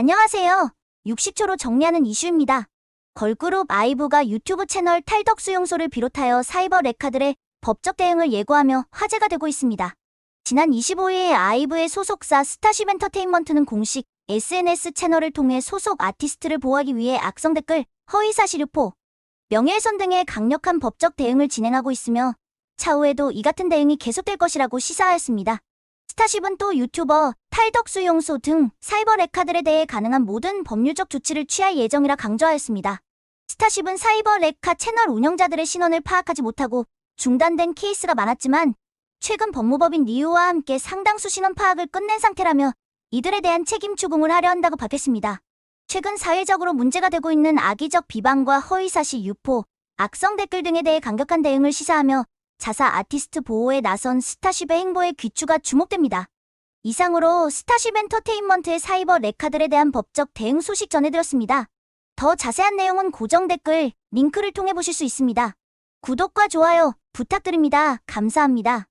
안녕하세요. 60초로 정리하는 이슈입니다. 걸그룹 아이브가 유튜브 채널 탈덕 수용소를 비롯하여 사이버 레카들의 법적 대응을 예고하며 화제가 되고 있습니다. 지난 25일 아이브의 소속사 스타쉽 엔터테인먼트는 공식 SNS 채널을 통해 소속 아티스트를 보호하기 위해 악성 댓글, 허위사실 유포, 명예훼손 등의 강력한 법적 대응을 진행하고 있으며 차후에도 이 같은 대응이 계속될 것이라고 시사하였습니다. 스타쉽은 또 유튜버, 탈덕 수용소 등 사이버 레카들에 대해 가능한 모든 법률적 조치를 취할 예정이라 강조하였습니다. 스타쉽은 사이버 레카 채널 운영자들의 신원을 파악하지 못하고 중단된 케이스가 많았지만 최근 법무법인 리우와 함께 상당수 신원 파악을 끝낸 상태라며 이들에 대한 책임 추궁을 하려 한다고 밝혔습니다. 최근 사회적으로 문제가 되고 있는 악의적 비방과 허위사실 유포, 악성 댓글 등에 대해 강력한 대응을 시사하며 자사 아티스트 보호에 나선 스타쉽의 행보에 귀추가 주목됩니다. 이상으로 스타쉽 엔터테인먼트의 사이버 레카들에 대한 법적 대응 소식 전해드렸습니다. 더 자세한 내용은 고정 댓글, 링크를 통해 보실 수 있습니다. 구독과 좋아요 부탁드립니다. 감사합니다.